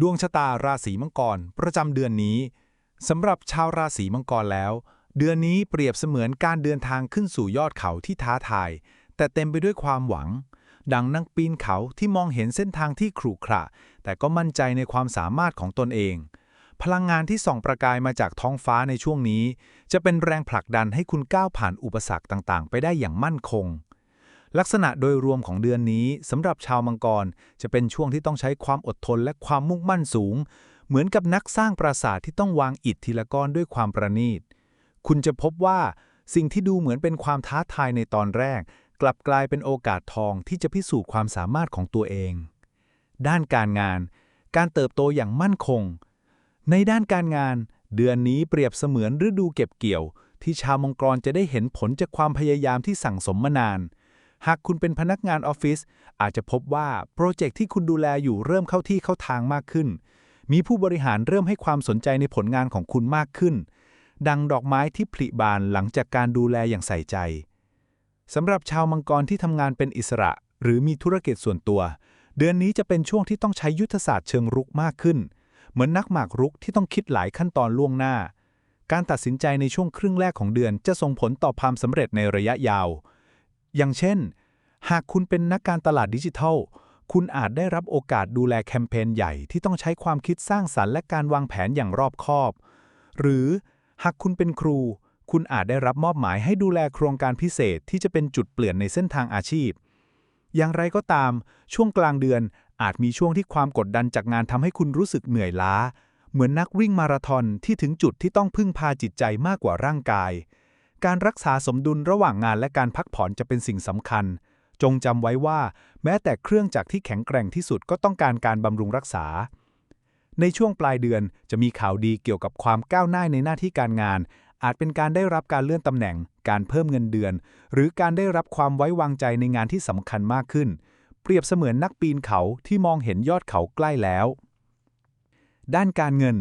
ดวงชะตาราศีมังกร ประจำเดือนนี้สำหรับชาวราศีมังกรแล้ว เดือนนี้เปรียบเสมือนการเดินทางขึ้นสู่ยอดเขาที่ท้าทาย แต่เต็มไปด้วยความหวัง ดังนักปีนเขาที่มองเห็นเส้นทางที่ขรุขระแต่ก็มั่นใจในความสามารถของตนเอง พลังงานที่ส่องประกายมาจากท้องฟ้าในช่วงนี้ จะเป็นแรงผลักดันให้คุณก้าวผ่านอุปสรรคต่างๆ ไปได้อย่างมั่นคง ลักษณะโดยรวมของเดือนนี้สำหรับชาวมังกร จะเป็นช่วงที่ต้องใช้ความอดทนและความมุ่งมั่นสูง เหมือนกับนักสร้างปราสาทที่ต้องวางอิฐทีละก้อนด้วยความประณีต คุณจะพบว่าสิ่งที่ดูเหมือนเป็นความท้าทายในตอนแรก กลับกลายเป็นโอกาสทองที่จะพิสูจน์ความสามารถของตัวเอง ด้านการงาน การเติบโตอย่างมั่นคง ในด้านการงาน เดือนนี้เปรียบเสมือนฤดูเก็บเกี่ยว ที่ชาวมังกรจะได้เห็นผลจากความพยายามที่สั่งสมมานาน หากคุณเป็นพนักงานออฟฟิศอาจจะพบว่าโปรเจกต์ที่คุณดูแลอยู่เริ่มเข้าที่เข้าทางมากขึ้น มีผู้บริหารเริ่มให้ความสนใจในผลงานของคุณมากขึ้น ดังดอกไม้ที่ผลิบานหลังจากการดูแลอย่างใส่ใจสำหรับชาวมังกรที่ทำงานเป็นอิสระ หรือมีธุรกิจส่วนตัว เดือนนี้จะเป็นช่วงที่ต้องใช้ยุทธศาสตร์เชิงรุกมากขึ้น เหมือนนักหมากรุกที่ต้องคิดหลายขั้นตอนล่วงหน้า การตัดสินใจในช่วงครึ่งแรกของเดือนจะส่งผลต่อความสำเร็จในระยะยาว อย่างเช่น หากคุณเป็นนักการตลาดดิจิทัล คุณอาจได้รับโอกาสดูแลแคมเปญใหญ่ที่ต้องใช้ความคิดสร้างสรรค์และการวางแผนอย่างรอบคอบ หรือหากคุณเป็นครู คุณอาจได้รับมอบหมายให้ดูแลโครงการพิเศษที่จะเป็นจุดเปลี่ยนในเส้นทางอาชีพ อย่างไรก็ตาม ช่วงกลางเดือนอาจมีช่วงที่ความกดดันจากงานทำให้คุณรู้สึกเหนื่อยล้า เหมือนนักวิ่งมาราธอนที่ถึงจุดที่ต้องพึ่งพาจิตใจมากกว่าร่างกาย การรักษาสมดุลระหว่างงานและการพักผ่อนจะเป็นสิ่งสำคัญ จงจำไว้ว่า แม้แต่เครื่องจักรที่แข็งแกร่งที่สุดก็ต้องการการบำรุงรักษา ในช่วงปลายเดือนจะมีข่าวดีเกี่ยวกับความก้าวหน้าในหน้าที่การงาน อาจเป็นการได้รับการเลื่อนตำแหน่ง การเพิ่มเงินเดือน หรือการได้รับความไว้วางใจในงานที่สำคัญมากขึ้น เปรียบเสมือนนักปีนเขาที่มองเห็นยอดเขาใกล้แล้ว ด้านการเงิน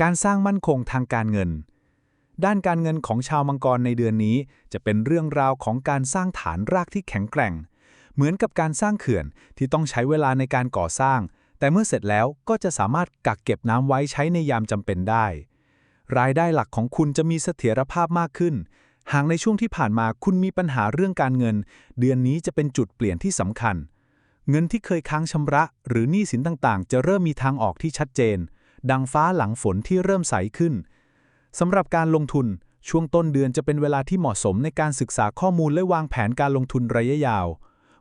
การสร้างมั่นคงทางการเงิน ด้านการเงินของชาวมังกรในเดือนนี้ จะเป็นเรื่องราวของการสร้างฐานรากที่แข็งแกร่ง เหมือนกับการสร้างเขื่อนที่ต้องใช้เวลาในการก่อสร้าง แต่เมื่อเสร็จแล้วก็จะสามารถกักเก็บน้ำไว้ใช้ในยามจำเป็นได้ รายได้หลักของคุณจะมีเสถียรภาพมากขึ้น หากในช่วงที่ผ่านมาคุณมีปัญหาเรื่องการเงิน เดือนนี้จะเป็นจุดเปลี่ยนที่สำคัญ เงินที่เคยค้างชำระ หรือหนี้สินต่างๆ จะเริ่มมีทางออกที่ชัดเจน ดังฟ้าหลังฝนที่เริ่มใสขึ้น สำหรับการลงทุน ช่วงต้นเดือนจะเป็นเวลาที่เหมาะสมในการศึกษาข้อมูลและวางแผนการลงทุนระยะยาว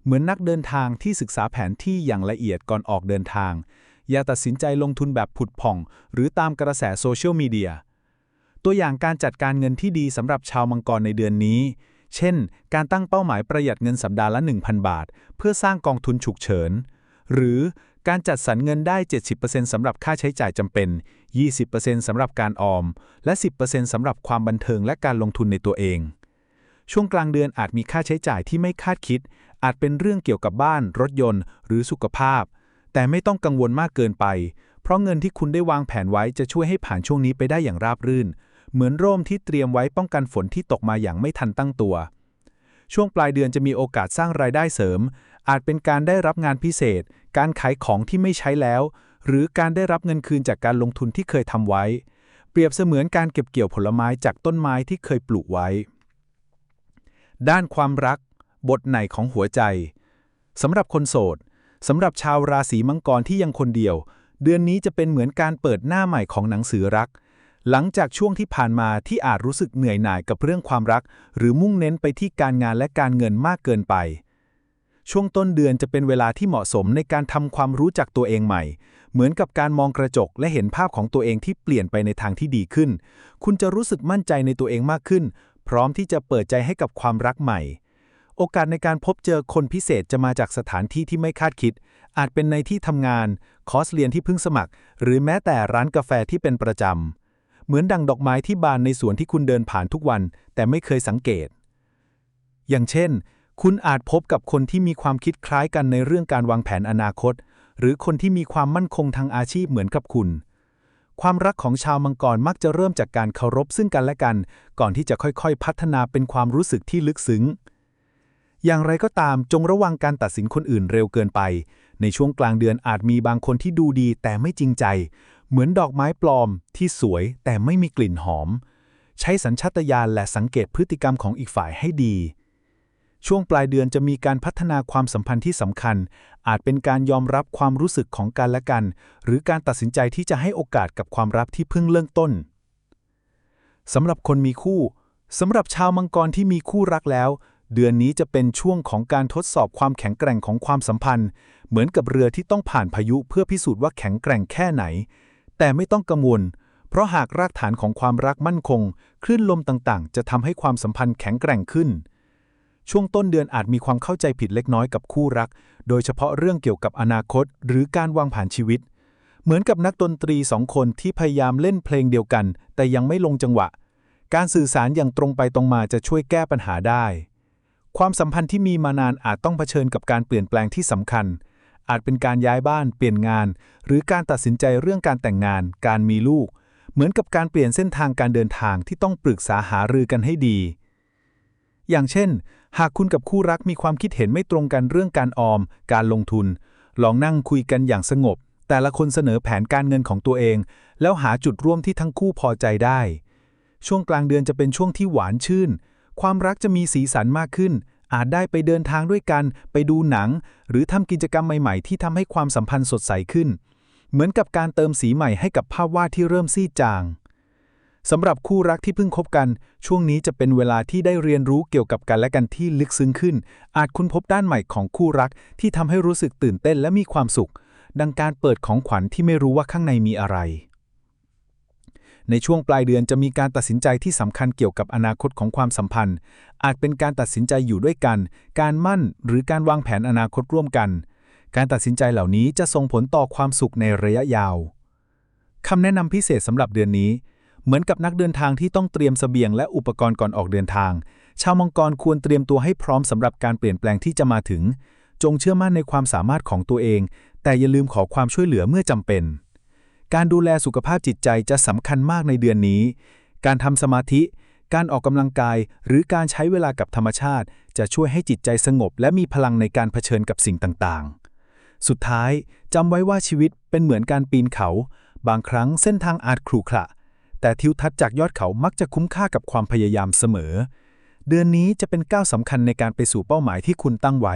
เหมือนนักเดินทางที่ศึกษาแผนที่อย่างละเอียดก่อนออกเดินทาง อย่าตัดสินใจลงทุนแบบผุดผ่อง หรือตามกระแสโซเชียลมีเดีย ตัวอย่างการจัดการเงินที่ดีสำหรับชาวมังกรในเดือนนี้ เช่น การตั้งเป้าหมายประหยัดเงินสัปดาห์ละ 1,000 บาท เพื่อสร้างกองทุนฉุกเฉิน หรือ การจัดสรรเงินได้ 70%สำหรับค่าใช้จ่ายจำเป็น 20%สำหรับการออม และ 10%สำหรับความบันเทิงและการลงทุนในตัวเอง ช่วงกลางเดือนอาจมีค่าใช้จ่ายที่ไม่คาดคิด อาจเป็นเรื่องเกี่ยวกับบ้าน รถยนต์ หรือสุขภาพ แต่ไม่ต้องกังวลมากเกินไป เพราะเงินที่คุณได้วางแผนไว้จะช่วยให้ผ่านช่วงนี้ไปได้อย่างราบรื่น เหมือนร่มที่เตรียมไว้ป้องกันฝนที่ตกมาอย่างไม่ทันตั้งตัวช่วงปลายเดือนจะมีโอกาสสร้างรายได้เสริม อาจเป็นการได้รับงานพิเศษ การขายของที่ไม่ใช้แล้ว หรือการได้รับเงินคืนจากการลงทุนที่เคยทำไว้ เปรียบเสมือนการเก็บเกี่ยวผลไม้จากต้นไม้ที่เคยปลูกไว้ ด้านความรัก บทไหนของหัวใจสำหรับคนโสดสำหรับชาวราศีมังกรที่ยังคนเดียว เดือนนี้จะเป็นเหมือนการเปิดหน้าใหม่ของหนังสือรัก หลังจากช่วงที่ผ่านมาที่อาจรู้สึกเหนื่อยหน่ายกับเรื่องความรัก หรือมุ่งเน้นไปที่การงานและการเงินมากเกินไป ช่วงต้นเดือนจะเป็นเวลาที่เหมาะสมในการทำความรู้จักตัวเองใหม่ เหมือนกับการมองกระจกและเห็นภาพของตัวเองที่เปลี่ยนไปในทางที่ดีขึ้น คุณจะรู้สึกมั่นใจในตัวเองมากขึ้น พร้อมที่จะเปิดใจให้กับความรักใหม่ โอกาสในการพบเจอคนพิเศษจะมาจากสถานที่ที่ไม่คาดคิด อาจเป็นในที่ทำงาน คอร์สเรียนที่เพิ่งสมัคร หรือแม้แต่ร้านกาแฟที่เป็นประจำเหมือนดังดอกไม้ที่บานในสวนที่คุณเดินผ่านทุกวัน แต่ไม่เคยสังเกต อย่างเช่น คุณอาจพบกับคนที่มีความคิดคล้ายกันในเรื่องการวางแผนอนาคต หรือคนที่มีความมั่นคงทางอาชีพเหมือนกับคุณ ความรักของชาวมังกรมักจะเริ่มจากการเคารพซึ่งกันและกัน ก่อนที่จะค่อยๆ พัฒนาเป็นความรู้สึกที่ลึกซึ้ง อย่างไรก็ตามจงระวังการตัดสินคนอื่นเร็วเกินไป ในช่วงกลางเดือนอาจมีบางคนที่ดูดีแต่ไม่จริงใจ เหมือนดอกไม้ปลอม ที่สวยแต่ไม่มีกลิ่นหอม ใช้สัญชาตญาณและสังเกตพฤติกรรมของอีกฝ่ายให้ดี ช่วงปลายเดือนจะมีการพัฒนาความสัมพันธ์ที่สำคัญ อาจเป็นการยอมรับความรู้สึกของกันและกัน หรือการตัดสินใจที่จะให้โอกาสกับความรักที่เพิ่งเริ่มต้นสำหรับคนมีคู่สำหรับชาวมังกรที่มีคู่รักแล้ว เดือนนี้จะเป็นช่วงของการทดสอบความแข็งแกร่งของความสัมพันธ์ เหมือนกับเรือที่ต้องผ่านพายุเพื่อพิสูจน์ว่าแข็งแกร่งแค่ไหน แต่ไม่ต้องกังวล เพราะหากรากฐานของความรักมั่นคง คลื่นลมต่างๆ จะทำให้ความสัมพันธ์แข็งแกร่งขึ้น ช่วงต้นเดือนอาจมีความเข้าใจผิดเล็กน้อยกับคู่รัก โดยเฉพาะเรื่องเกี่ยวกับอนาคต หรือการวางผ่านชีวิต เหมือนกับนักดนตรีสองคนที่พยายามเล่นเพลงเดียวกัน แต่ยังไม่ลงจังหวะ การสื่อสารอย่างตรงไปตรงมาจะช่วยแก้ปัญหาได้ ความสัมพันธ์ที่มีมานานอาจต้องเผชิญกับการเปลี่ยนแปลงที่สำคัญ อาจเป็นการย้ายบ้าน เปลี่ยนงาน หรือการตัดสินใจเรื่องการแต่งงาน การมีลูก เหมือนกับการเปลี่ยนเส้นทางการเดินทางที่ต้องปรึกษาหารือกันให้ดี อย่างเช่น หากคุณกับคู่รักมีความคิดเห็นไม่ตรงกันเรื่องการออม การลงทุน ลองนั่งคุยกันอย่างสงบ แต่ละคนเสนอแผนการเงินของตัวเอง แล้วหาจุดร่วมที่ทั้งคู่พอใจได้ ช่วงกลางเดือนจะเป็นช่วงที่หวานชื่น ความรักจะมีสีสันมากขึ้น อาจได้ไปเดินทางด้วยกัน ไปดูหนัง หรือทำกิจกรรมใหม่ๆ ที่ทำให้ความสัมพันธ์สดใสขึ้น เหมือนกับการเติมสีใหม่ให้กับภาพวาดที่เริ่มซีดจาง สำหรับคู่รักที่เพิ่งคบกัน ช่วงนี้จะเป็นเวลาที่ได้เรียนรู้เกี่ยวกับกันและกันที่ลึกซึ้งขึ้น อาจคุณพบด้านใหม่ของคู่รักที่ทำให้รู้สึกตื่นเต้นและมีความสุข ดังการเปิดของขวัญที่ไม่รู้ว่าข้างในมีอะไร ในช่วงปลายเดือนจะมีการตัดสินใจที่สำคัญเกี่ยวกับอนาคตของความสัมพันธ์ อาจเป็นการตัดสินใจอยู่ด้วยกัน การมั่นหรือการวางแผนอนาคตร่วมกัน การตัดสินใจเหล่านี้จะส่งผลต่อความสุขในระยะยาวคำแนะนำพิเศษสำหรับเดือนนี้ เหมือนกับนักเดินทางที่ต้องเตรียมเสบียงและอุปกรณ์ก่อนออกเดินทาง ชาวมังกรควรเตรียมตัวให้พร้อมสำหรับการเปลี่ยนแปลงที่จะมาถึง จงเชื่อมั่นในความสามารถของตัวเอง แต่อย่าลืมขอความช่วยเหลือเมื่อจำเป็น การดูแลสุขภาพจิตใจจะสำคัญมากในเดือนนี้ การทำสมาธิ การออกกำลังกาย หรือการใช้เวลากับธรรมชาติ จะช่วยให้จิตใจสงบ และมีพลังในการเผชิญกับสิ่งต่างๆ สุดท้ายจำไว้ว่าชีวิตเป็นเหมือนการปีนเขา บางครั้งเส้นทางอาจขรุขระ แต่ทิวทัศน์จากยอดเขามักจะคุ้มค่ากับความพยายามเสมอ เดือนนี้จะเป็นก้าวสำคัญในการไปสู่เป้าหมายที่คุณตั้งไว้